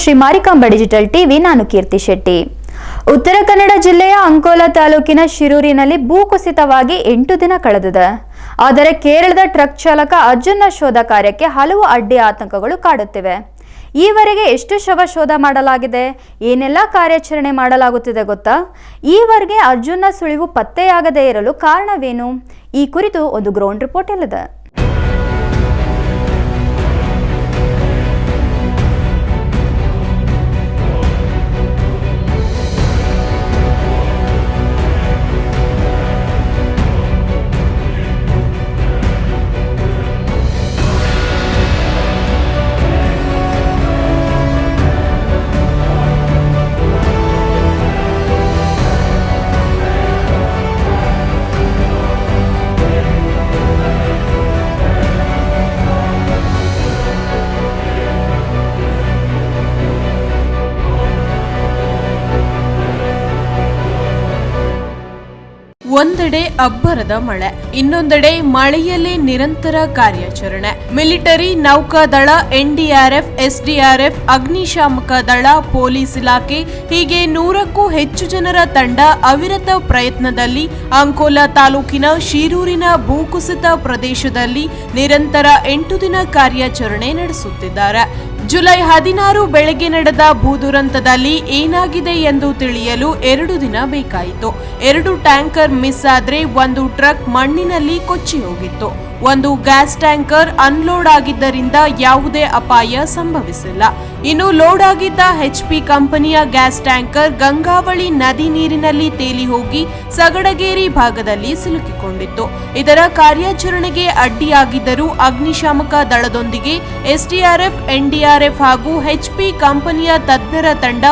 Shri Marikamba digital TV ನಾನು ಕೀರ್ತಿ ಶೆಟ್ಟಿ. ಉತ್ತರ ಕನ್ನಡ ಜಿಲ್ಲೆಯ ಅಂಕೋಲಾ ತಾಲೂಕಿನ ಶಿರೂರಿನಲ್ಲಿ ಭೂಕುಸಿತವಾಗಿ ಎಂಟು ದಿನ ಕಳೆದಿದೆ. ಆದರೆ ಕೇರಳದ ಟ್ರಕ್ ಚಾಲಕ ಅರ್ಜುನ ಶೋಧ ಕಾರ್ಯಕ್ಕೆ ಹಲವು ಅಡ್ಡಿ ಆತಂಕಗಳು ಕಾಡುತ್ತಿವೆ. ಈವರೆಗೆ ಎಷ್ಟು ಶವ ಶೋಧ ಮಾಡಲಾಗಿದೆ? ಏನೆಲ್ಲ ಕಾರ್ಯಾಚರಣೆ ಮಾಡಲಾಗುತ್ತಿದೆ ಗೊತ್ತಾ? ಈವರೆಗೆ ಅರ್ಜುನ ಸುಳಿವು ಪತ್ತೆಯಾಗದೇ ಇರಲು ಕಾರಣವೇನು? ಈ ಕುರಿತು ಒಂದು ಗ್ರೌಂಡ್ ರಿಪೋರ್ಟ್ ಇಲ್ಲಿದೆ ಒಂದೆಡೆ ಅಬ್ಬರದ ಮಳೆ, ಇನ್ನೊಂದೆಡೆ ಮಳೆಯಲ್ಲೇ ನಿರಂತರ ಕಾರ್ಯಾಚರಣೆ. ಮಿಲಿಟರಿ ನೌಕಾದಳ ಎನ್ಡಿಆರ್ಎಫ್ ಎಸ್ಡಿಆರ್ಎಫ್ ಅಗ್ನಿಶಾಮಕ ದಳ, ಪೊಲೀಸ್ ಇಲಾಖೆ ಹೀಗೆ ನೂರಕ್ಕೂ ಹೆಚ್ಚು ಜನರ ತಂಡ ಅವಿರತ ಪ್ರಯತ್ನದಲ್ಲಿ ಅಂಕೋಲಾ ತಾಲೂಕಿನ ಶಿರೂರಿನ ಭೂಕುಸಿತ ಪ್ರದೇಶದಲ್ಲಿ ನಿರಂತರ ಎಂಟು ದಿನ ಕಾರ್ಯಾಚರಣೆ ನಡೆಸುತ್ತಿದ್ದಾರೆ. ಜುಲೈ ಹದಿನಾರು ಬೆಳಗ್ಗೆ ನಡೆದ ಭೂದುರಂತದಲ್ಲಿ ಏನಾಗಿದೆ ಎಂದು ತಿಳಿಯಲು ಎರಡು ದಿನ ಬೇಕಾಯಿತು. ಎರಡು ಟ್ಯಾಂಕರ್ ಮಿಸ್ ಆದರೆ ಒಂದು ಟ್ರಕ್ ಮಣ್ಣಿನಲ್ಲಿ ಕೊಚ್ಚಿ ಹೋಗಿತ್ತು. ಒಂದು ಗ್ಯಾಸ್ ಟ್ಯಾಂಕರ್ ಅನ್ಲೋಡ್ ಆಗಿದ್ದರಿಂದ ಯಾವುದೇ ಅಪಾಯ ಸಂಭವಿಸಿಲ್ಲ. ಇನ್ನು ಲೋಡ್ ಆಗಿದ್ದ ಎಚ್ಪಿ ಕಂಪನಿಯ ಗ್ಯಾಸ್ ಟ್ಯಾಂಕರ್ ಗಂಗಾವಳಿ ನದಿ ನೀರಿನಲ್ಲಿ ತೇಲಿ ಹೋಗಿ ಸಗಡಗೇರಿ ಭಾಗದಲ್ಲಿ ಸಿಲುಕಿಕೊಂಡಿತ್ತು. ಇದರ ಕಾರ್ಯಾಚರಣೆಗೆ ಅಡ್ಡಿಯಾಗಿದ್ದರೂ ಅಗ್ನಿಶಾಮಕ ದಳದೊಂದಿಗೆ ಎಸ್ಡಿಆರ್ಎಫ್, ಎನ್ಡಿಆರ್ಎಫ್ ಹಾಗೂ ಎಚ್ಪಿ ಕಂಪನಿಯ ತಜ್ಞರ ತಂಡ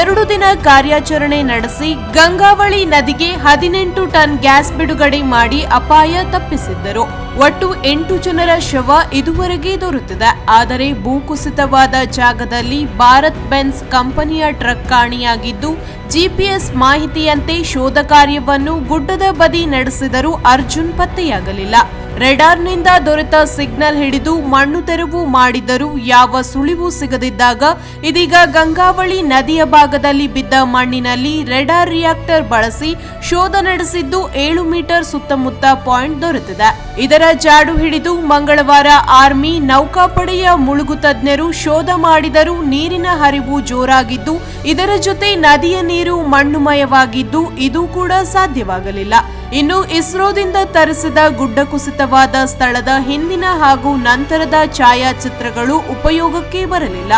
ಎರಡು ದಿನ ಕಾರ್ಯಾಚರಣೆ ನಡೆಸಿ ಗಂಗಾವಳಿ ನದಿಗೆ ಹದಿನೆಂಟು ಟನ್ ಗ್ಯಾಸ್ ಬಿಡುಗಡೆ ಮಾಡಿ ಅಪಾಯ ತಪ್ಪಿಸಿದ್ದರು. ಒಟ್ಟು ಎಂಟು ಜನರ ಶವ ಇದುವರೆಗೆ ದೊರೆತಿದೆ. ಆದರೆ ಭೂಕುಸಿತವಾದ ಜಾಗದಲ್ಲಿ ಭಾರತ್ ಬೆನ್ಸ್ ಕಂಪನಿಯ ಟ್ರಕ್ ಕಾಣಿಯಾಗಿದ್ದು, ಜಿಪಿಎಸ್ ಮಾಹಿತಿಯಂತೆ ಶೋಧ ಕಾರ್ಯವನ್ನು ಗುಡ್ಡದ ಬದಿ ನಡೆಸಿದರೂ ಅರ್ಜುನ್ ಪತ್ತೆಯಾಗಲಿಲ್ಲ. ರೆಡಾರ್ನಿಂದ ದೊರೆತ ಸಿಗ್ನಲ್ ಹಿಡಿದು ಮಣ್ಣು ತೆರವು ಮಾಡಿದ್ದರೂ ಯಾವ ಸುಳಿವು ಸಿಗದಿದ್ದಾಗ ಇದೀಗ ಗಂಗಾವಳಿ ನದಿಯ ಭಾಗದಲ್ಲಿ ಬಿದ್ದ ಮಣ್ಣಿನಲ್ಲಿ ರೆಡಾರ್ ರಿಯಾಕ್ಟರ್ ಬಳಸಿ ಶೋಧ ನಡೆಸಿದ್ದು ಏಳು ಮೀಟರ್ ಸುತ್ತಮುತ್ತ ಪಾಯಿಂಟ್ ದೊರೆತಿದೆ. ಇದರ ಜಾಡು ಹಿಡಿದು ಮಂಗಳವಾರ ಆರ್ಮಿ ನೌಕಾಪಡೆಯ ಮುಳುಗು ತಜ್ಞರು ಶೋಧ ಮಾಡಿದರೂ ನೀರಿನ ಹರಿವು ಜೋರಾಗಿದ್ದು, ಇದರ ಜೊತೆ ನದಿಯ ನೀರು ಮಣ್ಣುಮಯವಾಗಿದ್ದು ಇದು ಕೂಡ ಸಾಧ್ಯವಾಗಲಿಲ್ಲ. ಇನ್ನು ಇಸ್ರೋದಿಂದ ತರಿಸಿದ ಗುಡ್ಡ ಕುಸಿತವಾದ ಸ್ಥಳದ ಹಿಂದಿನ ಹಾಗೂ ನಂತರದ ಛಾಯಾಚಿತ್ರಗಳು ಉಪಯೋಗಕ್ಕೆ ಬರಲಿಲ್ಲ.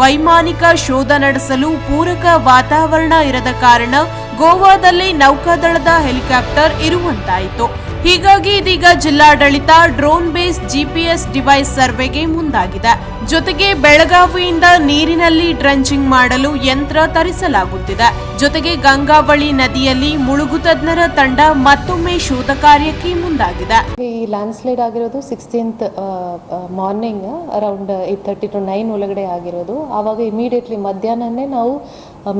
ವೈಮಾನಿಕ ಶೋಧ ನಡೆಸಲು ಪೂರಕ ವಾತಾವರಣ ಇರದ ಕಾರಣ ಗೋವಾದಲ್ಲಿ ನೌಕಾದಳದ ಹೆಲಿಕಾಪ್ಟರ್ ಇರುವಂತಾಯಿತು. ಹೀಗಾಗಿ ಇದೀಗ ಜಿಲ್ಲಾಡಳಿತ ಡ್ರೋನ್ ಬೇಸ್ ಜಿಪಿಎಸ್ ಡಿವೈಸ್ ಸರ್ವೆಗೆ ಮುಂದಾಗಿದೆ. ಜೊತೆಗೆ ಬೆಳಗಾವಿಯಿಂದ ನೀರಿನಲ್ಲಿ ಡ್ರಂಚಿಂಗ್ ಮಾಡಲು ಯಂತ್ರ ತರಿಸಲಾಗುತ್ತಿದೆ. ಜೊತೆಗೆ ಗಂಗಾವಳಿ ನದಿಯಲ್ಲಿ ಮುಳುಗು ತಜ್ಞರ ತಂಡ ಮತ್ತೊಮ್ಮೆ ಶೋಧ ಕಾರ್ಯಕ್ಕೆ ಮುಂದಾಗಿದೆ. ಈ ಲ್ಯಾಂಡ್ ಸ್ಲೈಡ್ ಆಗಿರೋದು sixteenth morning around eight thirty to nine ಒಳಗಡೆ ಆಗಿರೋದು. ಆವಾಗ ಇಮಿಡಿಯೇಟ್ಲಿ ಮಧ್ಯಾಹ್ನನೇ ನಾವು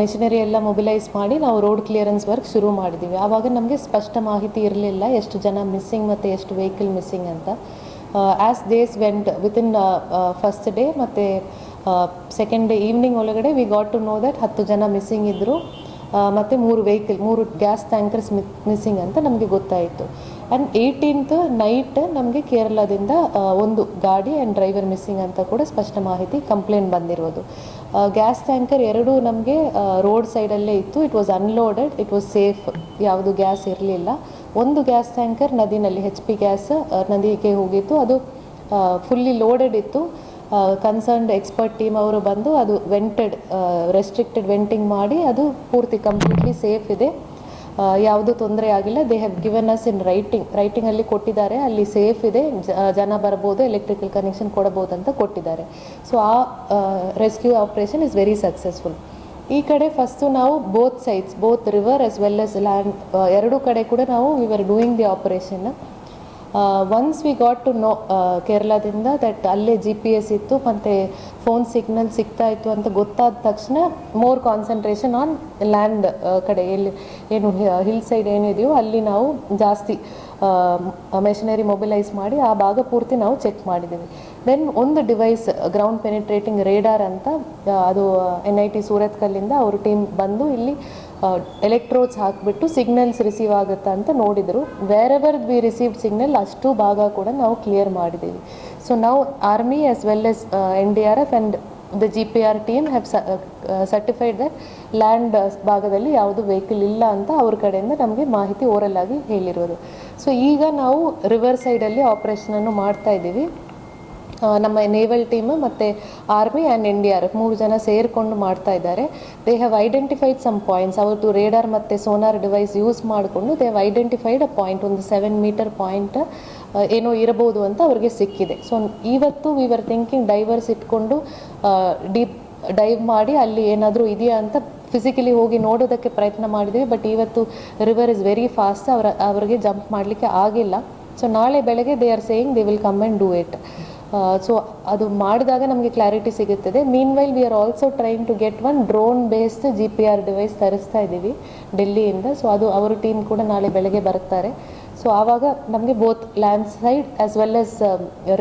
ಮೆಷಿನರಿ ಎಲ್ಲ ಮೊಬಿಲೈಸ್ ಮಾಡಿ ನಾವು ರೋಡ್ ಕ್ಲಿಯರೆನ್ಸ್ ವರ್ಕ್ ಶುರು ಮಾಡಿದ್ದೀವಿ ಆವಾಗ ನಮಗೆ ಸ್ಪಷ್ಟ ಮಾಹಿತಿ ಇರಲಿಲ್ಲ, ಎಷ್ಟು ಜನ ಮಿಸ್ಸಿಂಗ್ ಮತ್ತು ಎಷ್ಟು ವೆಹಿಕಲ್ ಮಿಸ್ಸಿಂಗ್ ಅಂತ. As days went within first day ಮತ್ತು ಸೆಕೆಂಡ್ ಡೇ ಈವ್ನಿಂಗ್ ಒಳಗಡೆ we got to know that ಹತ್ತು ಜನ ಮಿಸ್ಸಿಂಗ್ ಇದ್ದರು ಮತ್ತು ಮೂರು ವೆಹಿಕಲ್ ಮೂರು ಗ್ಯಾಸ್ ಟ್ಯಾಂಕರ್ಸ್ ಮಿಸ್ಸಿಂಗ್ ಅಂತ ನಮಗೆ ಗೊತ್ತಾಯಿತು. ಆ್ಯಂಡ್ ಏಯ್ಟೀನ್ತ್ ನೈಟ್ ನಮಗೆ ಕೇರಳದಿಂದ ಆ, ಒಂದು ಗಾಡಿ ಆ್ಯಂಡ್ ಡ್ರೈವರ್ ಮಿಸ್ಸಿಂಗ್ ಅಂತ ಕೂಡ ಸ್ಪಷ್ಟ ಮಾಹಿತಿ ಕಂಪ್ಲೇಂಟ್ ಬಂದಿರೋದು. ಗ್ಯಾಸ್ ಟ್ಯಾಂಕರ್ ಎರಡೂ ನಮಗೆ ರೋಡ್ ಸೈಡಲ್ಲೇ ಇತ್ತು. It was unloaded it was safe ಯಾವುದು ಗ್ಯಾಸ್ ಇರಲಿಲ್ಲ. ಒಂದು ಗ್ಯಾಸ್ ಟ್ಯಾಂಕರ್, ನದಿನಲ್ಲಿ ಹೆಚ್ ಪಿ ಗ್ಯಾಸ್ ನದಿಗೆ ಹೋಗಿತ್ತು. ಅದು ಫುಲ್ಲಿ ಲೋಡೆಡ್ ಇತ್ತು. ಕನ್ಸರ್ನ್ಡ್ ಎಕ್ಸ್ಪರ್ಟ್ ಟೀಮ್ ಅವರು ಬಂದು ಅದು ವೆಂಟೆಡ್ ರೆಸ್ಟ್ರಿಕ್ಟೆಡ್ ವೆಂಟಿಂಗ್ ಮಾಡಿ ಅದು ಪೂರ್ತಿ ಕಂಪ್ಲೀಟ್ಲಿ ಸೇಫ್ ಇದೆ. ಯಾವುದೂ ತೊಂದರೆ ಆಗಿಲ್ಲ. They have given us in writing ರೈಟಿಂಗಲ್ಲಿ ಕೊಟ್ಟಿದ್ದಾರೆ. ಅಲ್ಲಿ ಸೇಫ್ ಇದೆ. ಜನ ಬರ್ಬೋದು ಎಲೆಕ್ಟ್ರಿಕಲ್ ಕನೆಕ್ಷನ್ ಕೊಡಬಹುದು ಅಂತ ಕೊಟ್ಟಿದ್ದಾರೆ. ಸೊ ಆ rescue operation is very successful ಈ ಕಡೆ ಫಸ್ಟು ನಾವು both sides both river as well as land ಎರಡೂ ಕಡೆ ಕೂಡ ನಾವು we are doing the operation once we got to know ಕೇರಳದಿಂದ ದಟ್ ಅಲ್ಲೇ ಜಿ ಪಿ ಎಸ್ ಇತ್ತು, ಮತ್ತು ಫೋನ್ ಸಿಗ್ನಲ್ ಸಿಗ್ತಾ ಇತ್ತು ಅಂತ ಗೊತ್ತಾದ ತಕ್ಷಣ ಮೋರ್ ಕಾನ್ಸಂಟ್ರೇಷನ್ ಆನ್ ಲ್ಯಾಂಡ್ ಕಡೆ, ಎಲ್ಲಿ, ಏನು ಹಿಲ್ ಸೈಡ್ ಏನಿದೆಯೋ ಅಲ್ಲಿ ನಾವು ಜಾಸ್ತಿ ಮೆಷಿನರಿ ಮೊಬಿಲೈಸ್ ಮಾಡಿ ಆ ಭಾಗ ಪೂರ್ತಿ ನಾವು ಚೆಕ್ ಮಾಡಿದ್ದೀವಿ ದೆನ್ ಒಂದು ಡಿವೈಸ್ ಗ್ರೌಂಡ್ ಪೆನಿಟ್ರೇಟಿಂಗ್ ರೇಡಾರ್ ಅಂತ ಆ, ಅದು ಎನ್ ಐ ಟಿ ಸೂರತ್ಕಲ್ಲಿಂದ ಅವರು ಟೀಮ್ ಬಂದು ಇಲ್ಲಿ ಎಲೆಕ್ಟ್ರೋಡ್ಸ್ ಹಾಕಿಬಿಟ್ಟು ಸಿಗ್ನಲ್ಸ್ ರಿಸೀವ್ ಆಗುತ್ತಾ ಅಂತ ನೋಡಿದರು. Wherever we receive signal ಅಷ್ಟು ಭಾಗ ಕೂಡ ನಾವು ಕ್ಲಿಯರ್ ಮಾಡಿದ್ದೀವಿ ಸೊ ನಾವು army as well S N D R F and the G P R team have certified that land ಭಾಗದಲ್ಲಿ ಯಾವುದು ವೆಹಿಕಲ್ ಇಲ್ಲ ಅಂತ ಅವ್ರ ಕಡೆಯಿಂದ ನಮಗೆ ಮಾಹಿತಿ ಓರಲ್ ಆಗಿ ಹೇಳಿರೋದು. ಸೊ ಈಗ ನಾವು ರಿವರ್ ಸೈಡಲ್ಲಿ ಆಪ್ರೇಷನನ್ನು ಮಾಡ್ತಾ ಇದ್ದೀವಿ. ನಮ್ಮ ನೇವಲ್ ಟೀಮ್ ಮತ್ತು army and N D R ಮೂರು ಜನ ಸೇರಿಕೊಂಡು ಮಾಡ್ತಾ ಇದ್ದಾರೆ. They have identified some points ಅವತ್ತು ರೇಡಾರ್ ಮತ್ತು ಸೋನಾರ್ ಡಿವೈಸ್ ಯೂಸ್ ಮಾಡಿಕೊಂಡು they have identified a point ಒಂದು ಸೆವೆನ್ ಮೀಟರ್ ಪಾಯಿಂಟ್ ಏನೋ ಇರಬಹುದು ಅಂತ ಅವ್ರಿಗೆ ಸಿಕ್ಕಿದೆ. ಸೊ ಇವತ್ತು ವಿ ವರ್ ಥಿಂಕಿಂಗ್ ಡೈವರ್ಸ್ ಇಟ್ಕೊಂಡು ಡೀಪ್ ಡೈವ್ ಮಾಡಿ ಅಲ್ಲಿ ಏನಾದರೂ ಇದೆಯಾ ಅಂತ ಫಿಸಿಕಲಿ ಹೋಗಿ ನೋಡೋದಕ್ಕೆ ಪ್ರಯತ್ನ ಮಾಡಿದ್ವಿ. ಬಟ್ ಇವತ್ತು ರಿವರ್ ಇಸ್ ವೆರಿ ಫಾಸ್ಟ್ ಅವರ, ಅವರಿಗೆ ಜಂಪ್ ಮಾಡಲಿಕ್ಕೆ ಆಗಿಲ್ಲ. ಸೊ ನಾಳೆ ಬೆಳಗ್ಗೆ they are saying they will come and do it so ಅದು ಮಾಡಿದಾಗ ನಮಗೆ ಕ್ಲಾರಿಟಿ ಸಿಗುತ್ತದೆ. Meanwhile we are also trying to get one drone based G P R device ತರಿಸ್ತಾ ಇದ್ದೀವಿ ಡೆಲ್ಲಿಯಿಂದ. ಸೊ ಅದು ಅವರ ಟೀಮ್ ಕೂಡ ನಾಳೆ ಬೆಳಗ್ಗೆ ಬರ್ತಾರೆ ಸೊ ಆವಾಗ ನಮಗೆ both land side as well as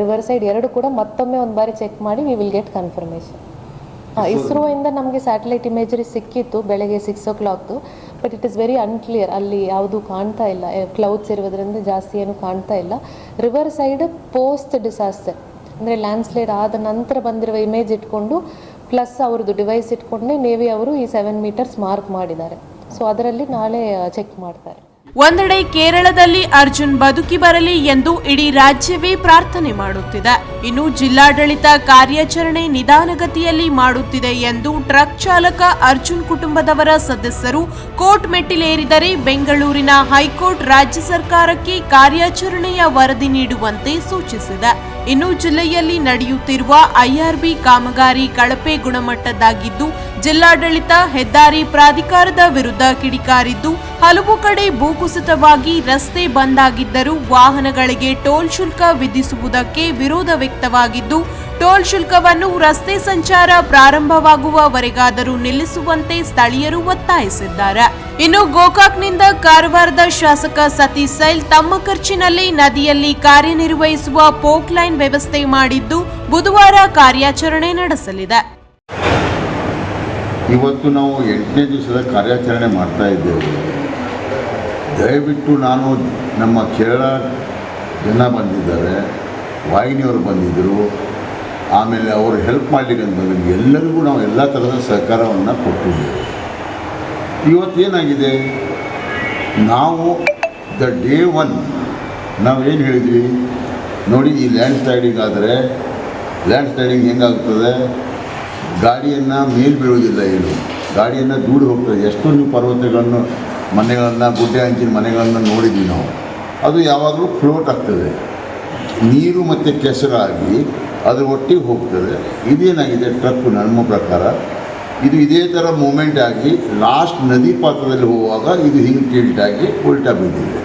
river side ಎರಡು ಕೂಡ ಮತ್ತೊಮ್ಮೆ ಒಂದು ಬಾರಿ ಚೆಕ್ ಮಾಡಿ we will get confirmation ISRO ಇಂದ ನಮಗೆ ಸ್ಯಾಟಲೈಟ್ ಇಮೇಜರಿ ಸಿಕ್ಕಿತ್ತು ಬೆಳಗ್ಗೆ ಸಿಕ್ಸ್ ಓ ಕ್ಲಾಕ್ದು but it is very unclear ಅಲ್ಲಿ ಯಾವುದು ಕಾಣ್ತಾ ಇಲ್ಲ. ಕ್ಲೌಡ್ಸ್ ಇರೋದ್ರಿಂದ ಜಾಸ್ತಿ ಏನು ಕಾಣ್ತಾ ಇಲ್ಲ. ರಿವರ್ ಸೈಡ್ ಪೋಸ್ಟ್ ಡಿಸಾಸ್ಟರ್ ಅಂದರೆ ಲ್ಯಾಂಡ್ಸ್ಲೈಡ್ ಆದ ನಂತರ ಬಂದಿರುವ ಇಮೇಜ್ ಇಟ್ಕೊಂಡು ಪ್ಲಸ್ ಅವ್ರದ್ದು ಡಿವೈಸ್ ಇಟ್ಕೊಂಡೇ ನೇವಿ ಅವರು ಈ ಸೆವೆನ್ ಮೀಟರ್ಸ್ ಮಾರ್ಕ್ ಮಾಡಿದ್ದಾರೆ. ಸೊ ಅದರಲ್ಲಿ ನಾಳೆ ಚೆಕ್ ಮಾಡ್ತಾರೆ. ಒಂದೆಡೆ ಕೇರಳದಲ್ಲಿ ಅರ್ಜುನ್ ಬದುಕಿ ಬರಲಿ ಎಂದು ಇಡೀ ರಾಜ್ಯವೇ ಪ್ರಾರ್ಥನೆ ಮಾಡುತ್ತಿದೆ. ಇನ್ನು ಜಿಲ್ಲಾಡಳಿತ ಕಾರ್ಯಾಚರಣೆ ನಿಧಾನಗತಿಯಲ್ಲಿ ಮಾಡುತ್ತಿದೆ ಎಂದು ಟ್ರಕ್ ಚಾಲಕ ಅರ್ಜುನ್ ಕುಟುಂಬದವರ ಸದಸ್ಯರು ಕೋರ್ಟ್ ಮೆಟ್ಟಿಲೇರಿದರೆ ಬೆಂಗಳೂರಿನ ಹೈಕೋರ್ಟ್ ರಾಜ್ಯ ಸರ್ಕಾರಕ್ಕೆ ಕಾರ್ಯಾಚರಣೆಯ ವರದಿ ನೀಡುವಂತೆ ಸೂಚಿಸಿದೆ. ಇನ್ನು ಜಿಲ್ಲೆಯಲ್ಲಿ ನಡೆಯುತ್ತಿರುವ ಐಆರ್ಬಿ ಕಾಮಗಾರಿ ಕಳಪೆ ಗುಣಮಟ್ಟದ್ದಾಗಿದ್ದು ಜಿಲ್ಲಾಡಳಿತ ಹೆದ್ದಾರಿ ಪ್ರಾಧಿಕಾರದ ವಿರುದ್ಧ ಕಿಡಿಕಾರಿದ್ದು, ಹಲವು ಕಡೆ ಭೂಕುಸಿತವಾಗಿ ರಸ್ತೆ ಬಂದ್ ಆಗಿದ್ದರೂ ವಾಹನಗಳಿಗೆ ಟೋಲ್ ಶುಲ್ಕ ವಿಧಿಸುವುದಕ್ಕೆ ವಿರೋಧ ವ್ಯಕ್ತವಾಗಿದ್ದು, ಟೋಲ್ ಶುಲ್ಕವನ್ನು ರಸ್ತೆ ಸಂಚಾರ ಪ್ರಾರಂಭವಾಗುವವರೆಗಾದರೂ ನಿಲ್ಲಿಸುವಂತೆ ಸ್ಥಳೀಯರು ಒತ್ತಾಯಿಸಿದ್ದಾರೆ. ಇನ್ನು ಗೋಕಾಕ್ನಿಂದ ಕಾರವಾರದ ಶಾಸಕ ಸತೀಶ್ ಸೈಲ್ ತಮ್ಮ ಖರ್ಚಿನಲ್ಲಿ ನದಿಯಲ್ಲಿ ಕಾರ್ಯನಿರ್ವಹಿಸುವ ಪೋಕ್ಲೈನ್ ವ್ಯವಸ್ಥೆ ಮಾಡಿದ್ದು, ಬುಧವಾರ ಕಾರ್ಯಾಚರಣೆ ನಡೆಸಲಿದೆ. ಇವತ್ತು ನಾವು ಎಂಟನೇ ದಿವಸದ ಕಾರ್ಯಾಚರಣೆ ಮಾಡ್ತಾ ಇದ್ದೇವೆ. ದಯವಿಟ್ಟು ನಾನು ನಮ್ಮ ಕೇರಳ ಜನ ಬಂದಿದ್ದಾರೆ, ವಾಹಿನಿಯವರು ಬಂದಿದ್ದರು, ಆಮೇಲೆ ಅವರು ಹೆಲ್ಪ್ ಮಾಡಲಿಕ್ಕೆ ಅಂತ ಎಲ್ಲರಿಗೂ ನಾವು ಎಲ್ಲ ಥರದ ಸಹಕಾರವನ್ನು ಕೊಟ್ಟಿದ್ದೇವೆ. ಇವತ್ತೇನಾಗಿದೆ ನಾವು ದ ಡೇ ಒನ್ ನಾವೇನು ಹೇಳಿದ್ವಿ? ನೋಡಿ ಈ ಲ್ಯಾಂಡ್ ಸ್ಲೈಡಿಂಗ್ ಆದರೆ ಲ್ಯಾಂಡ್ ಸ್ಲೈಡಿಂಗ್ ಹೆಂಗಾಗ್ತದೆ? ಗಾಡಿಯನ್ನು ಮೇಲ್ ಬೀಳೋದಿಲ್ಲ ಏನು? ಗಾಡಿಯನ್ನು ದೂರ ಹೋಗ್ತದೆ. ಎಷ್ಟು ನೀವು ಪರ್ವತಗಳನ್ನು, ಮನೆಗಳನ್ನು, ಗುಡ್ಡೆ ಹಂಚಿನ ಮನೆಗಳನ್ನು ನೋಡಿದ್ವಿ ನಾವು. ಅದು ಯಾವಾಗಲೂ ಫ್ಲೋಟ್ ಆಗ್ತದೆ. ನೀರು ಮತ್ತು ಕೆಸರಾಗಿ ಅದ್ರ ಒಟ್ಟಿಗೆ ಹೋಗ್ತದೆ. ಇದೇನಾಗಿದೆ? ಟ್ರಕ್ ನಮ್ಮ ಪ್ರಕಾರ. ಇದು ಇದೇ ಥರ ಮೂಮೆಂಟ್ ಆಗಿ ಲಾಸ್ಟ್ ನದಿ ಪಾತ್ರದಲ್ಲಿ ಹೋಗುವಾಗ ಇದು ಹಿಂಗೆ ಟಿಲ್ಟ್ ಆಗಿ ಉಲ್ಟಾ ಬಿದ್ದಿದೆ.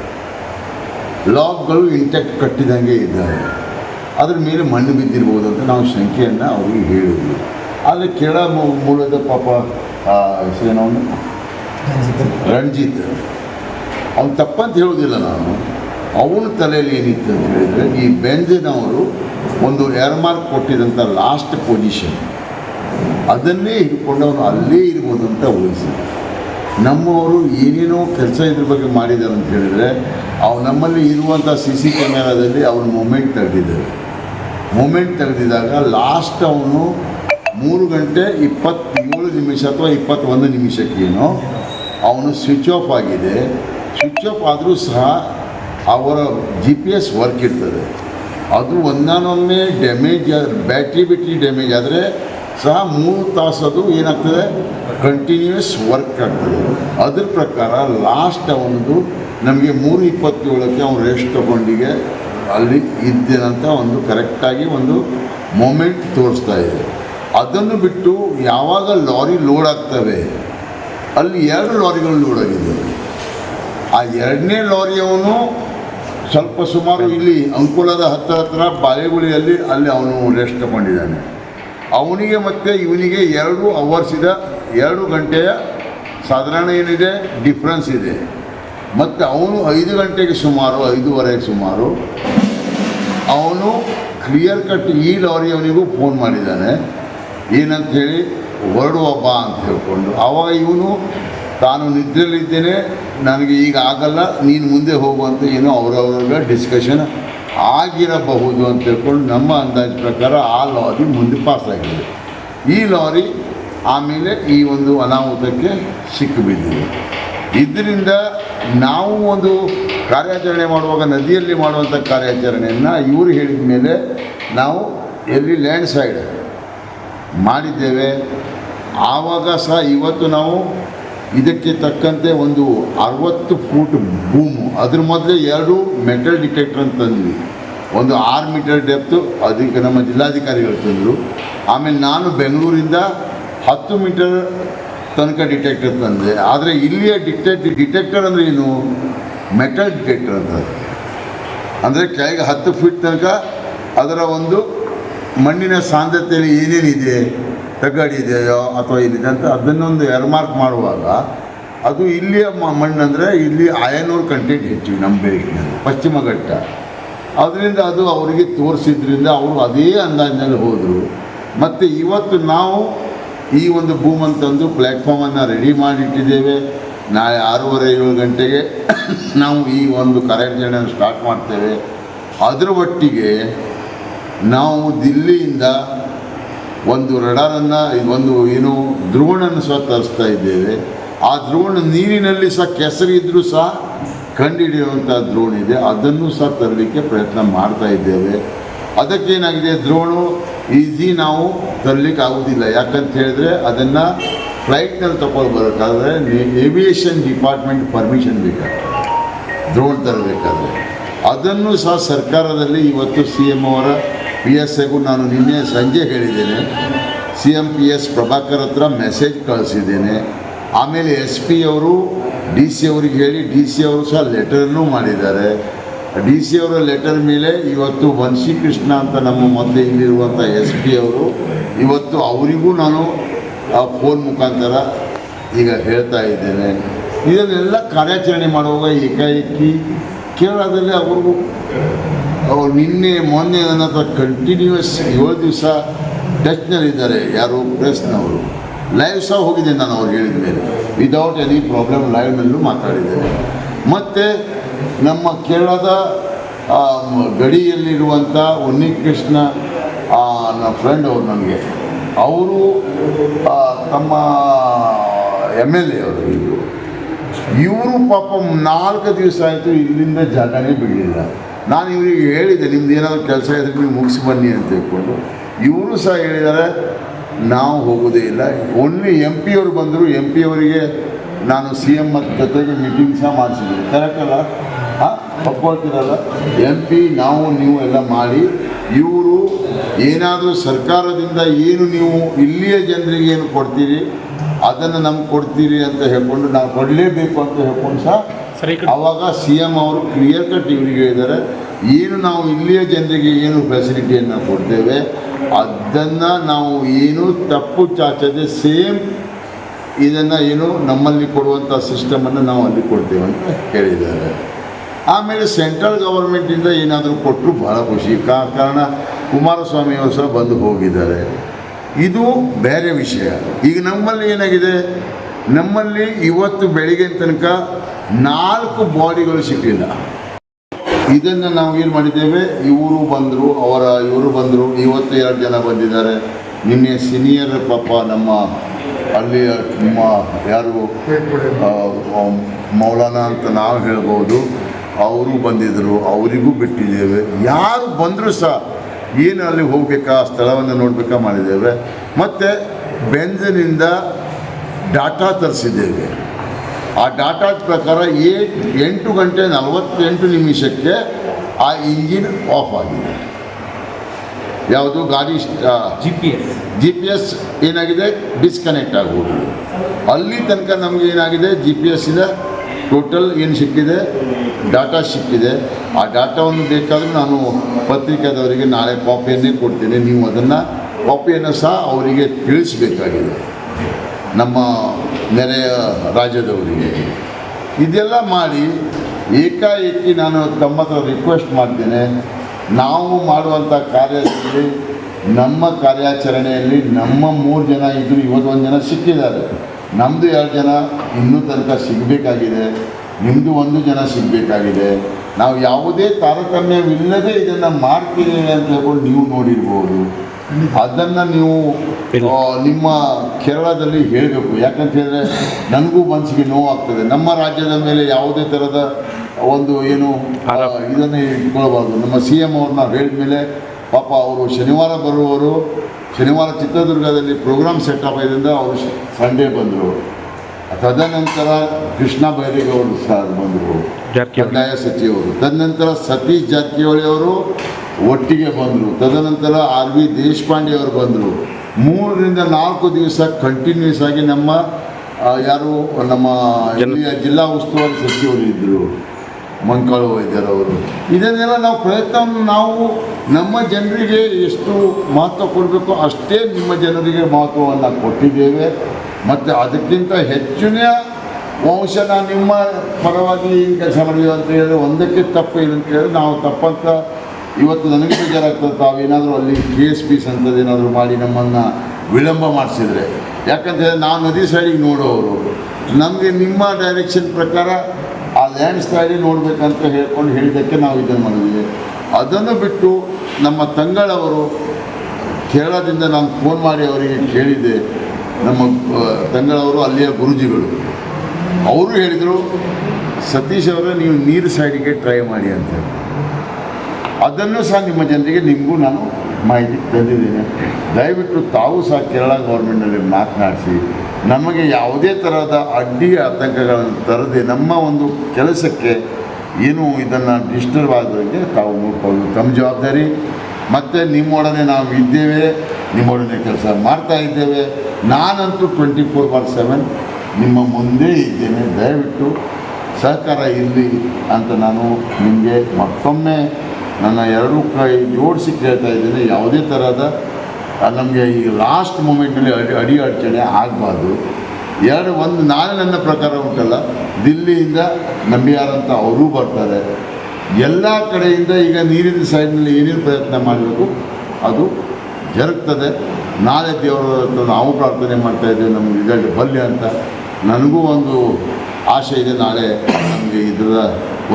ಲಾಕ್ಗಳು ಇಂಟೆಕ್ಟ್ ಕಟ್ಟಿದಂಗೆ ಇದ್ದಾವೆ. ಅದ್ರ ಮೇಲೆ ಮಣ್ಣು ಬಿದ್ದಿರ್ಬೋದು ಅಂತ ನಾವು ಸಂಖ್ಯೆಯನ್ನು ಅವರಿಗೆ ಹೇಳಿದ್ವಿ. ಆದರೆ ಕೆಳ ಮೂಲದ ಪಾಪ ಆ, ಹೆಸರೇನೋ ಅವ್ನು? ರಂಜಿತ್. ಅವ್ನು ತಪ್ಪಂತ ಹೇಳೋದಿಲ್ಲ ನಾನು. ಅವನ ತಲೆಯಲ್ಲಿ ಏನಿತ್ತು ಅಂತ ಹೇಳಿದರೆ ಈ ಬೆಂಜಿನವರು ಒಂದು ಏರ್ಮಾರ್ಕ್ ಕೊಟ್ಟಿದ್ದಂಥ ಲಾಸ್ಟ್ ಪೊಸಿಷನ್ ಅದನ್ನೇ ಹಿಡ್ಕೊಂಡು ಅವನು ಅಲ್ಲೇ ಇರ್ಬೋದು ಅಂತ ಊಹಿಸಿದ ನಮ್ಮವರು ಏನೇನೋ ಕೆಲಸ ಇದ್ರ ಬಗ್ಗೆ ಮಾಡಿದ್ದಾರೆ ಅಂತ ಹೇಳಿದರೆ ಅವು ನಮ್ಮಲ್ಲಿ ಇರುವಂಥ ಸಿ ಸಿ ಕ್ಯಾಮೆರಾದಲ್ಲಿ ಅವನ ಮೂಮೆಂಟ್ ತೆಗೆದಿದ್ದಾರೆ. ಮೂಮೆಂಟ್ ತೆಗೆದಿದಾಗ ಲಾಸ್ಟ್ ಅವನು ಮೂರು ಗಂಟೆ ಇಪ್ಪತ್ತ್ಮೂರು ನಿಮಿಷ ಅಥವಾ ಇಪ್ಪತ್ತೊಂದು ನಿಮಿಷಕ್ಕೇನು ಅವನು ಸ್ವಿಚ್ ಆಫ್ ಆಗಿದೆ. ಸ್ವಿಚ್ ಆಫ್ ಆದರೂ ಸಹ ಅವರ ಜಿ ಪಿ ಎಸ್ ವರ್ಕ್ ಇರ್ತದೆ. ಅದು ಒಂದಾನೊಮ್ಮೆ ಡ್ಯಾಮೇಜ್ ಬ್ಯಾಟ್ರಿ ಬಿಟ್ರಿ ಡ್ಯಾಮೇಜ್ ಆದರೆ ಸಹ ಮೂರು ತಾಸು ಅದು ಏನಾಗ್ತದೆ? ಕಂಟಿನ್ಯೂಸ್ ವರ್ಕ್ ಆಗ್ತದೆ. ಅದ್ರ ಪ್ರಕಾರ ಲಾಸ್ಟ್ ಅವನದು ನಮಗೆ ಮೂರು ಇಪ್ಪತ್ತೇಳಕ್ಕೆ ಅವನು ರೆಸ್ಟ್ ತಗೊಂಡಿಗೆ ಅಲ್ಲಿ ಇದ್ದೇನಂತ ಒಂದು ಕರೆಕ್ಟಾಗಿ ಒಂದು ಮೊಮೆಂಟ್ ತೋರಿಸ್ತಾ ಇದೆ. ಅದನ್ನು ಬಿಟ್ಟು ಯಾವಾಗ ಲಾರಿ ಲೋಡ್ ಆಗ್ತವೆ, ಅಲ್ಲಿ ಎರಡು ಲಾರಿಗಳು ಲೋಡ್ ಆಗಿದ್ದವು ಆ ಎರಡನೇ ಲಾರಿಯವನು ಸ್ವಲ್ಪ ಸುಮಾರು ಇಲ್ಲಿ ಅಂಕುಲದ ಹತ್ತಿರ ಹತ್ರ ಬಾಳೆಗುಳಿಯಲ್ಲಿ ಅಲ್ಲಿ ಅವನು ರೆಸ್ಟ್ ತಗೊಂಡಿದ್ದಾನೆ. ಅವನಿಗೆ ಮತ್ತು ಇವನಿಗೆ ಎರಡು ಅವರ್ಸ್ ಇದೆ, ಎರಡು ಗಂಟೆಯ ಸಾಧಾರಣ ಏನಿದೆ ಡಿಫ್ರೆನ್ಸ್ ಇದೆ. ಮತ್ತು ಅವನು ಐದು ಗಂಟೆಗೆ ಸುಮಾರು, ಐದೂವರೆಗೆ ಸುಮಾರು. ಅವನು ಕ್ಲಿಯರ್ ಕಟ್ ಈ ಲಾರಿಯವನಿಗೂ ಫೋನ್ ಮಾಡಿದ್ದಾನೆ. ಏನಂತ ಹೇಳಿ ಹೊರಡುವ ಹಬ್ಬ ಅಂತ ಹೇಳ್ಕೊಂಡು ಆವಾಗ ಇವನು ತಾನು ನಿದ್ರೆಯಲ್ಲಿದ್ದೇನೆ, ನನಗೆ ಈಗ ಆಗಲ್ಲ, ನೀನು ಮುಂದೆ ಹೋಗುವಂತ ಏನೋ ಅವರವರ ಡಿಸ್ಕಷನ್ ಆಗಿರಬಹುದು ಅಂತ ಹೇಳ್ಕೊಂಡು, ನಮ್ಮ ಅಂದಾಜು ಪ್ರಕಾರ ಆ ಲಾರಿ ಮುಂದೆ ಪಾಸ್ ಆಗಿದೆ. ಈ ಲಾರಿ ಆಮೇಲೆ ಈ ಒಂದು ಅನಾಹುತಕ್ಕೆ ಸಿಕ್ಕಿಬಿದ್ದಿದೆ ಇದರಿಂದ ನಾವು ಒಂದು ಕಾರ್ಯಾಚರಣೆ ಮಾಡುವಾಗ, ನದಿಯಲ್ಲಿ ಮಾಡುವಂಥ ಕಾರ್ಯಾಚರಣೆಯನ್ನು ಇವರು ಹೇಳಿದ ಮೇಲೆ ನಾವು ಎಲ್ಲಿ ಲ್ಯಾಂಡ್ ಸೈಡ್ ಮಾಡಿದ್ದೇವೆ. ಆವಾಗ ಸಹ ಇವತ್ತು ನಾವು ಇದಕ್ಕೆ ತಕ್ಕಂತೆ ಒಂದು ಅರವತ್ತು ಫೂಟ್ ಬೂಮು ಅದ್ರ ಮೊದಲೇ ಎರಡು ಮೆಟಲ್ ಡಿಟೆಕ್ಟರ್ ಅಂತ ತಂದ್ವಿ. ಒಂದು ಆರು ಮೀಟರ್ ಡೆಪ್ತು ಅದಕ್ಕೆ ನಮ್ಮ ಜಿಲ್ಲಾಧಿಕಾರಿಗಳು ತಂದರು. ಆಮೇಲೆ ನಾನು ಬೆಂಗಳೂರಿಂದ ಹತ್ತು ಮೀಟರ್ ತನಕ ಡಿಟೆಕ್ಟರ್ ತಂದೆ. ಆದರೆ ಇಲ್ಲಿಯ ಡಿಟೆಕ್ಟ್, ಡಿಟೆಕ್ಟರ್ ಅಂದರೆ ಏನು? ಮೆಟಲ್ ಡಿಟೆಕ್ಟರ್ ಅಂತ. ಅಂದರೆ ಕೆಳಗೆ ಹತ್ತು ಫೀಟ್ ತನಕ ಅದರ ಒಂದು ಮಣ್ಣಿನ ಸಾಂದ್ರತೆಯಲ್ಲಿ ಏನೇನಿದೆ ತಗಡಿದೆಯೋ ಅಥವಾ ಏನಿದೆ ಅಂತ ಅದನ್ನೊಂದು ಎರ್ಮಾರ್ಕ್ ಮಾಡುವಾಗ ಅದು ಇಲ್ಲಿಯ ಮಣ್ಣಂದರೆ ಇಲ್ಲಿ ಅಯನೂರು ಕಂಟೆಂಟ್ ಹೆಚ್ಚು ನಮ್ಮ ಬೆಳಗಿನಲ್ಲಿ ಪಶ್ಚಿಮ ಘಟ್ಟ. ಅದರಿಂದ ಅದು ಅವರಿಗೆ ತೋರಿಸಿದ್ರಿಂದ ಅವರು ಅದೇ ಅಂದಾಜಿನಲ್ಲಿ ಹೋದರು. ಮತ್ತು ಇವತ್ತು ನಾವು ಈ ಒಂದು ಭೂಮನ್ ತಂದು ಪ್ಲ್ಯಾಟ್ಫಾರ್ಮನ್ನು ರೆಡಿ ಮಾಡಿಟ್ಟಿದ್ದೇವೆ. ನಾಳೆ ಆರೂವರೆ, ಏಳು ಗಂಟೆಗೆ ನಾವು ಈ ಒಂದು ಕಾರ್ಯಾಚರಣೆಯನ್ನು ಸ್ಟಾರ್ಟ್ ಮಾಡ್ತೇವೆ. ಅದರ ಒಟ್ಟಿಗೆ ನಾವು ದಿಲ್ಲಿಯಿಂದ ಒಂದು ರಡಾರನ್ನು, ಒಂದು ಏನು ದ್ರೋಣನ್ನು ಸಹ ತರಿಸ್ತಾ ಇದ್ದೇವೆ. ಆ ದ್ರೋಣ ನೀರಿನಲ್ಲಿ ಸಹ ಕೆಸರಿದ್ದರೂ ಸಹ ಕಂಡುಹಿಡಿಯುವಂಥ ದ್ರೋಣ ಇದೆ. ಅದನ್ನು ಸಹ ತರಲಿಕ್ಕೆ ಪ್ರಯತ್ನ ಮಾಡ್ತಾ ಇದ್ದೇವೆ. ಅದಕ್ಕೇನಾಗಿದೆ ದ್ರೋಣು? ಈಸಿ ನಾವು ತರಲಿಕ್ಕೆ ಆಗೋದಿಲ್ಲ. ಯಾಕಂತ ಹೇಳಿದ್ರೆ ಅದನ್ನು ಫ್ಲೈಟ್ನಲ್ಲಿ ತಗೊಂಡು ಬರೋಕ್ಕಾದ್ರೆ ಏವಿಯೇಷನ್ ಡಿಪಾರ್ಟ್ಮೆಂಟ್ ಪರ್ಮಿಷನ್ ಬೇಕಾಗ್ತದೆ. ದ್ರೋಣ್ ತರಬೇಕಾದ್ರೆ. ಅದನ್ನು ಸಹ ಸರ್ಕಾರದಲ್ಲಿ ಇವತ್ತು ಸಿ ಎಂ ಅವರ ಪಿ ಎಸ್ ಎಗೂ ನಾನು ನಿನ್ನೆ ಸಂಜೆ ಹೇಳಿದ್ದೇನೆ. C M P S Prabhakar ಹತ್ರ ಮೆಸೇಜ್ ಕಳಿಸಿದ್ದೇನೆ. ಆಮೇಲೆ ಎಸ್ ಪಿ ಅವರು, ಡಿ ಸಿ ಅವ್ರಿಗೆ ಹೇಳಿ ಡಿ ಸಿ ಅವರು ಸಹ ಲೆಟರನ್ನು ಮಾಡಿದ್ದಾರೆ. ಡಿ ಸಿ ಅವರ ಲೆಟರ್ ಮೇಲೆ ಇವತ್ತು ವಂಶಿ ಕೃಷ್ಣ ಅಂತ ನಮ್ಮ ಮೊದಲೇ ಇಲ್ಲಿರುವಂಥ ಎಸ್ ಪಿ ಅವರು, ಇವತ್ತು ಅವರಿಗೂ ನಾನು, ಆ, ಫೋನ್ ಮುಖಾಂತರ ಈಗ ಹೇಳ್ತಾ ಇದ್ದೇನೆ. ಇದನ್ನೆಲ್ಲ ಕಾರ್ಯಾಚರಣೆ ಮಾಡುವಾಗ ಏಕಾಏಕಿ ಕೇರಳದಲ್ಲಿ ಅವ್ರಿಗೂ ಅವ್ರು ನಿನ್ನೆ ಮೊನ್ನೆ ನನ್ನ ಹತ್ರ ಕಂಟಿನ್ಯೂಸ್ ಏಳು ದಿವಸ ಟಚ್ನಲ್ಲಿದ್ದಾರೆ ಯಾರು ಪ್ರೆಸ್ನವರು. ಲೈವ್ ಸಹ ಹೋಗಿದೆ ನಾನು ಅವ್ರು ಹೇಳಿದ ಮೇಲೆ. ವಿದೌಟ್ ಎನಿ ಪ್ರಾಬ್ಲಮ್ ಲೈವ್ನಲ್ಲೂ ಮಾತಾಡಿದ್ದೇನೆ. ಮತ್ತು ನಮ್ಮ ಕೇರಳದ ಗಡಿಯಲ್ಲಿರುವಂಥ ಉನ್ನಿಕೃಷ್ಣ ನನ್ನ ಫ್ರೆಂಡ್ ಅವರು ನನಗೆ. ಅವರು ತಮ್ಮ ಎಂ ಎಲ್ ಎ ಅವರು ಇವರು. ಇವರು ಪಾಪ ನಾಲ್ಕು ದಿವಸ ಆಯಿತು ಇಲ್ಲಿಂದ ಜಾಗನೇ ಬಿಡಲಿಲ್ಲ. ನಾನು ಇವರಿಗೆ ಹೇಳಿದೆ ನಿಮ್ದು ಏನಾದರೂ ಕೆಲಸ ಇದ್ರೆ ನೀವು ಮುಗಿಸಿ ಬನ್ನಿ ಅಂತ ಹೇಳ್ಕೊಂಡು. ಇವರು ಸಹ ಹೇಳಿದ್ದಾರೆ ನಾವು ಹೋಗೋದೇ ಇಲ್ಲ. ಓನ್ಲಿ ಎಂ ಪಿ ಅವರು ಬಂದರು ಎಂ ಪಿ ಅವರಿಗೆ ನಾನು ಸಿ ಎಂ ಜೊತೆಗೆ ಮೀಟಿಂಗ್ ಸಹ ಮಾಡಿಸಿದ್ದೀನಿ. ಕರೆಕ್ಟ್ ಅಲ್ಲ? ಹಾಂ? ಒಪ್ಕೊಳ್ತೀರಲ್ಲ ಎಂ ಪಿ ನಾವು, ನೀವು ಎಲ್ಲ ಮಾಡಿ, ಇವರು ಏನಾದರೂ ಸರ್ಕಾರದಿಂದ ಏನು ನೀವು ಇಲ್ಲಿಯ ಜನರಿಗೆ ಏನು ಕೊಡ್ತೀರಿ, ಅದನ್ನು ನಮ್ಗೆ ಕೊಡ್ತೀರಿ ಅಂತ ಹೇಳ್ಕೊಂಡು ನಾವು ಕೊಡಲೇಬೇಕು ಅಂತ ಹೇಳ್ಕೊಂಡು ಸಹ ಅವಾಗ ಸಿ ಎಂ ಅವರು ಕ್ಲಿಯರ್ ಕಟ್ ಇವರಿಗೆ ಹೇಳಿದ್ದಾರೆ, ಏನು ನಾವು ಇಲ್ಲಿಯ ಜನರಿಗೆ ಏನು ಫೆಸಿಲಿಟಿಯನ್ನು ಕೊಡ್ತೇವೆ, ಅದನ್ನು ನಾವು ಏನು ತಪ್ಪು ಚಾಚದೆ ಸೇಮ್ ಇದನ್ನು ಏನು ನಮ್ಮಲ್ಲಿ ಕೊಡುವಂಥ ಸಿಸ್ಟಮನ್ನು ನಾವು ಅಲ್ಲಿ ಕೊಡ್ತೇವೆ ಅಂತ ಹೇಳಿದ್ದಾರೆ. ಆಮೇಲೆ ಸೆಂಟ್ರಲ್ ಗೌರ್ಮೆಂಟಿಂದ ಏನಾದರೂ ಕೊಟ್ಟರು ಬಹಳ ಖುಷಿ. ಕಾರಣ ಕುಮಾರಸ್ವಾಮಿ ಅವರು ಸಹ ಬಂದು ಹೋಗಿದ್ದಾರೆ. ಇದು ಬೇರೆ ವಿಷಯ. ಈಗ ನಮ್ಮಲ್ಲಿ ಏನಾಗಿದೆ? ನಮ್ಮಲ್ಲಿ ಇವತ್ತು ಬೆಳಿಗ್ಗೆ ತನಕ ನಾಲ್ಕು ಬಾಡಿಗಳು ಸಿಕ್ಕಿಲ್ಲ. ಇದನ್ನು ನಾವು ಏನು ಮಾಡಿದ್ದೇವೆ? ಇವರು ಬಂದರು, ಅವರ ಇವರು ಬಂದರು, ಇವತ್ತು ಎರಡು ಜನ ಬಂದಿದ್ದಾರೆ. ನಿನ್ನೆ ಸೀನಿಯರ್ ಪಾಪ ನಮ್ಮ ಅಲ್ಲಿ ನಿಮ್ಮ ಯಾರು ಮೌಲಾನ ಅಂತ ನಾವು ಹೇಳ್ಬೋದು, ಅವರು ಬಂದಿದ್ದರು ಅವರಿಗೂ ಬಿಟ್ಟಿದ್ದೇವೆ. ಯಾರು ಬಂದರೂ ಸಹ ಏನು ಅಲ್ಲಿ ಹೋಗ್ಬೇಕಾ ಸ್ಥಳವನ್ನು ನೋಡಬೇಕಾ ಮಾಡಿದ್ದೇವೆ. ಮತ್ತು ಬೆಂಜಿನಿಂದ ಡಾಟಾ ತರಿಸಿದ್ದೇವೆ. ಆ ಡಾಟಾದ ಪ್ರಕಾರ ಏ ಎಂಟು ಗಂಟೆ ನಲವತ್ತೆಂಟು ನಿಮಿಷಕ್ಕೆ ಆ ಇಂಜಿನ್ ಆಫ್ ಆಗಿದೆ. ಯಾವುದು? ಗಾಡಿ G P S G P S ಏನಾಗಿದೆ? ಡಿಸ್ಕನೆಕ್ಟ್ ಆಗುವುದು ಅಲ್ಲಿ ತನಕ ನಮಗೆ ಏನಾಗಿದೆ? ಜಿ ಪಿ ಎಸ್ಸಿಂದ ಟೋಟಲ್ ಏನು ಸಿಕ್ಕಿದೆ? ಡಾಟಾ ಸಿಕ್ಕಿದೆ. ಆ ಡಾಟಾವನ್ನು ಬೇಕಾದರೂ ನಾನು ಪತ್ರಿಕೆದವರಿಗೆ ನಾಳೆ ಕಾಪಿಯನ್ನೇ ಕೊಡ್ತೇನೆ. ನೀವು ಅದನ್ನು ಕಾಪಿಯನ್ನು ಸಹ ಅವರಿಗೆ ತಿಳಿಸಬೇಕಾಗಿದೆ. ನಮ್ಮ ನೆರೆಯ ರಾಜ್ಯದವರಿಗೆ. ಇದೆಲ್ಲ ಮಾಡಿ ಏಕಾಏಕಿ ನಾನು ತಮ್ಮ ಹತ್ರ ರಿಕ್ವೆಸ್ಟ್ ಮಾಡ್ತೇನೆ. ನಾವು ಮಾಡುವಂಥ ಕಾರ್ಯದಲ್ಲಿ, ನಮ್ಮ ಕಾರ್ಯಾಚರಣೆಯಲ್ಲಿ ನಮ್ಮ ಮೂರು ಜನ ಇದ್ದರು ಇವತ್ತು ಒಂದು ಜನ ಸಿಕ್ಕಿದ್ದಾರೆ. ನಮ್ಮದು ಎರಡು ಜನ ಇನ್ನೂ ತನಕ ಸಿಗಬೇಕಾಗಿದೆ. ನಿಮ್ಮದು ಒಂದು ಜನ ಸಿಗಬೇಕಾಗಿದೆ. ನಾವು ಯಾವುದೇ ತಾರತಮ್ಯವಿಲ್ಲದೆ ಇದನ್ನು ಮಾಡ್ತೀವಿ ಅಂತ ಹೇಳ್ಕೊಂಡು ನೀವು ನೋಡಿರ್ಬೋದು. ಅದನ್ನು ನೀವು ನಿಮ್ಮ ಕೇರಳದಲ್ಲಿ ಹೇಳಬೇಕು. ಯಾಕಂತ ಹೇಳಿದ್ರೆ ನನಗೂ ಮನಸ್ಸಿಗೆ ನೋವಾಗ್ತದೆ. ನಮ್ಮ ರಾಜ್ಯದ ಮೇಲೆ ಯಾವುದೇ ಥರದ ಒಂದು ಏನು ಇದನ್ನೇ ಇಟ್ಕೊಳ್ಬಾರ್ದು. ನಮ್ಮ ಸಿ ಎಂ ಅವ್ರನ್ನ ಹೇಳಿದ ಮೇಲೆ ಪಾಪ ಅವರು ಶನಿವಾರ ಬರುವವರು ಶನಿವಾರ ಚಿತ್ರದುರ್ಗದಲ್ಲಿ ಪ್ರೋಗ್ರಾಮ್ ಸೆಟ್ ಆಗಿದ್ದರಿಂದ ಅವರು ಸಂಡೇ ಬಂದರು. ತದನಂತರ ಕೃಷ್ಣ ಬೈರೇಗೌಡರು ಸರ್ ಬಂದರು. ಕಡ್ಡಾಯ ಕಂದಾಯ ಸಚಿವರು. ತದನಂತರ ಸತೀಶ್ ಜಾರಕಿಹೊಳಿ ಅವರು ಒಟ್ಟಿಗೆ ಬಂದರು. ತದನಂತರ ಆರ್ ವಿ ದೇಶಪಾಂಡೆ ಅವರು ಬಂದರು. ಮೂರರಿಂದ ನಾಲ್ಕು ದಿವಸ ಕಂಟಿನ್ಯೂಸ್ ಆಗಿ ನಮ್ಮ ಯಾರು ನಮ್ಮ ಜಿಲ್ಲಾ ಉಸ್ತುವಾರಿ ಸಚಿವರು ಇದ್ದರು ಮಂಕಾಳು ವೈದ್ಯರವರು ಇದನ್ನೆಲ್ಲ ನಾವು ಪ್ರಯತ್ನ ನಾವು ನಮ್ಮ ಜನರಿಗೆ ಎಷ್ಟು ಮಹತ್ವ ಕೊಡಬೇಕು ಅಷ್ಟೇ ನಿಮ್ಮ ಜನರಿಗೆ ಮಹತ್ವವನ್ನು ಕೊಟ್ಟಿದ್ದೇವೆ. ಮತ್ತು ಅದಕ್ಕಿಂತ ಹೆಚ್ಚಿನ ವಂಶನ ನಿಮ್ಮ ಪರವಾಗಿ ಕೆಲಸ ಮಾಡಿದ್ದೀವಿ ಅಂತ ಹೇಳಿದ್ರೆ ಒಂದಕ್ಕೆ ತಪ್ಪು ಏನಂತ ಹೇಳಿದ್ರೆ ನಾವು ತಪ್ಪಂತ ಇವತ್ತು ನನಗೆ ಬೇಜಾರಾಗ್ತದೆ, ತಾವೇನಾದರೂ ಅಲ್ಲಿ ಕೆ ಎಸ್ ಪಿ ಏನಾದರೂ ಮಾಡಿ ನಮ್ಮನ್ನು ವಿಳಂಬ ಮಾಡಿಸಿದರೆ. ಯಾಕಂತ ಹೇಳಿದ್ರೆ ನಾವು ನದಿ ಸೈಡಿಗೆ ನೋಡೋರು. ನಮಗೆ ನಿಮ್ಮ ಡೈರೆಕ್ಷನ್ ಪ್ರಕಾರ ಆ ಲ್ಯಾಂಡ್ ಸ್ಲೈಡ್ ನೋಡಬೇಕಂತ ಹೇಳ್ಕೊಂಡು ಹೇಳಿದ್ದಕ್ಕೆ ನಾವು ಇದನ್ನು ಮಾಡಿದ್ವಿ ಅದನ್ನು ಬಿಟ್ಟು ನಮ್ಮ ತಂಗಳವರು, ಕೇರಳದಿಂದ ನಾನು ಫೋನ್ ಮಾಡಿ ಅವರಿಗೆ ಕೇಳಿದ್ದೆ. ನಮ್ಮ ತಂಗಳವರು ಅಲ್ಲಿಯ ಗುರುಜಿಗಳು. ಅವರು ಹೇಳಿದರು, ಸತೀಶ್ ಅವರೇ, ನೀವು ನೀರು ಸೈಡಿಗೆ ಟ್ರೈ ಮಾಡಿ ಅಂತ. ಅದನ್ನು ಸಹ ನಿಮ್ಮ ಜನರಿಗೆ ನಿಮಗೂ ನಾನು ಮಾಹಿತಿ ತಂದಿದ್ದೇನೆ. ದಯವಿಟ್ಟು ತಾವು ಸಹ ಕೇರಳ ಗೌರ್ಮೆಂಟ್ನಲ್ಲಿ ಮಾತನಾಡಿಸಿ, ನಮಗೆ ಯಾವುದೇ ಥರದ ಅಡ್ಡಿ ಆತಂಕಗಳನ್ನು ತರದೆ ನಮ್ಮ ಒಂದು ಕೆಲಸಕ್ಕೆ ಏನು ಇದನ್ನು ಡಿಸ್ಟರ್ಬ್ ಆಗೋದಕ್ಕೆ ತಾವು ನೋಡ್ಕೊಳ್ಳೋದು. ತಮ್ಮ ಜವಾಬ್ದಾರಿ, ಮತ್ತು ನಿಮ್ಮೊಡನೆ ನಾವು ಇದ್ದೇವೆ, ನಿಮ್ಮೊಡನೆ ಕೆಲಸ ಮಾಡ್ತಾ ಇದ್ದೇವೆ. ನಾನಂತೂ ಟ್ವೆಂಟಿ ಫೋರ್ ಬಾರ್ ಸೆವೆನ್ ನಿಮ್ಮ ಮುಂದೆ ಇದ್ದೇನೆ. ದಯವಿಟ್ಟು ಸಹಕಾರ ಇರಲಿ ಅಂತ ನಾನು ನಿಮಗೆ ಮತ್ತೊಮ್ಮೆ ನನ್ನ ಎರಡೂ ಕೈ ಜೋಡಿಸಿ ಕೇಳ್ತಾ ಇದ್ದೀನಿ. ಯಾವುದೇ ಥರದ ನಮಗೆ ಈ ಲಾಸ್ಟ್ ಮೂಮೆಂಟಲ್ಲಿ ಅಡಿ ಅಡಿ ಅಡಚಣೆ ಆಗಬಾರ್ದು. ಎರಡು, ಒಂದು ನಾಳೆ ನನ್ನ ಪ್ರಕಾರ ಉಂಟಲ್ಲ, ದಿಲ್ಲಿಯಿಂದ ನಂಬಿಯಾರ್ ಅಂತ ಅವರೂ ಬರ್ತಾರೆ. ಎಲ್ಲ ಕಡೆಯಿಂದ ಈಗ ನೀರಿನ ಸೈಡ್ನಲ್ಲಿ ಏನೇನು ಪ್ರಯತ್ನ ಮಾಡಬೇಕು, ಅದು ಜರುಗ್ತದೆ. ನಾಳೆ ದೇವರ ನಾವು ಪ್ರಾರ್ಥನೆ ಮಾಡ್ತಾ ಇದ್ದೇವೆ, ನಮ್ಗೆ ರಿಸಲ್ಟ್ ಬರಲಿ ಅಂತ. ನನಗೂ ಒಂದು ಆಸೆ ಇದೆ, ನಾಳೆ ನಮಗೆ ಇದರ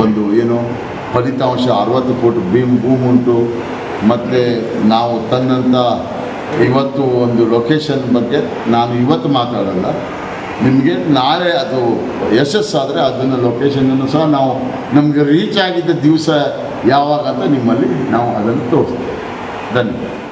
ಒಂದು, ಏನು ಫಲಿತಾಂಶ ಅರವತ್ತು ಕೋಟಿ ಭೀಮ್ ಭೂಮ್ ಉಂಟು. ಮತ್ತು ನಾವು ತಂದಂಥ ಇವತ್ತು ಒಂದು ಲೊಕೇಶನ್ ಬಗ್ಗೆ ನಾನು ಇವತ್ತು ಮಾತಾಡಲ್ಲ. ನಿಮಗೆ ನಾಳೆ ಅದು ಯಶಸ್ಸಾದರೆ ಅದನ್ನು ಲೊಕೇಶನನ್ನು ಸಹ ನಾವು ನಮಗೆ ರೀಚ್ ಆಗಿದ್ದ ದಿವಸ ಯಾವಾಗ ಅಂತ ನಿಮ್ಮಲ್ಲಿ ನಾವು ಅದನ್ನು ತೋರಿಸ್ತೇವೆ. ಧನ್ಯವಾದ.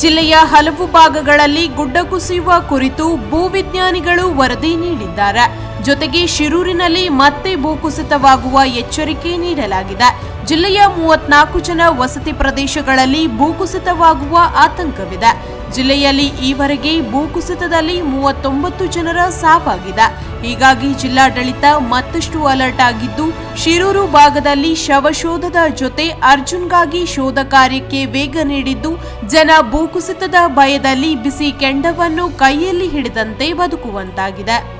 ಜಿಲ್ಲೆಯ ಹಲವು ಭಾಗಗಳಲ್ಲಿ ಗುಡ್ಡ ಕುಸಿಯುವ ಕುರಿತು ಭೂವಿಜ್ಞಾನಿಗಳು ವರದಿ ನೀಡಿದ್ದಾರೆ. ಜೊತೆಗೆ ಶಿರೂರಿನಲ್ಲಿ ಮತ್ತೆ ಭೂಕುಸಿತವಾಗುವ ಎಚ್ಚರಿಕೆ ನೀಡಲಾಗಿದೆ. ಜಿಲ್ಲೆಯ ಮೂವತ್ನಾಲ್ಕು ಜನ ವಸತಿ ಪ್ರದೇಶಗಳಲ್ಲಿ ಭೂಕುಸಿತವಾಗುವ ಆತಂಕವಿದೆ. ಜಿಲ್ಲೆಯಲ್ಲಿ ಈವರೆಗೆ ಭೂಕುಸಿತದಲ್ಲಿ ಮೂವತ್ತೊಂಬತ್ತು ಜನರ ಸಾವಾಗಿದೆ. ಹೀಗಾಗಿ ಜಿಲ್ಲಾಡಳಿತ ಮತ್ತಷ್ಟು ಅಲರ್ಟ್ ಆಗಿದ್ದು, ಶಿರೂರು ಭಾಗದಲ್ಲಿ ಶವಶೋಧದ ಜೊತೆ ಅರ್ಜುನ್ಗಾಗಿ ಶೋಧ ಕಾರ್ಯಕ್ಕೆ ವೇಗ ನೀಡಿದ್ದು, ಜನ ಭೂಕುಸಿತದ ಭಯದಲ್ಲಿ ಬಿಸಿ ಕೆಂಡವನ್ನು ಕೈಯಲ್ಲಿ ಹಿಡಿದಂತೆ ಬದುಕುವಂತಾಗಿದೆ.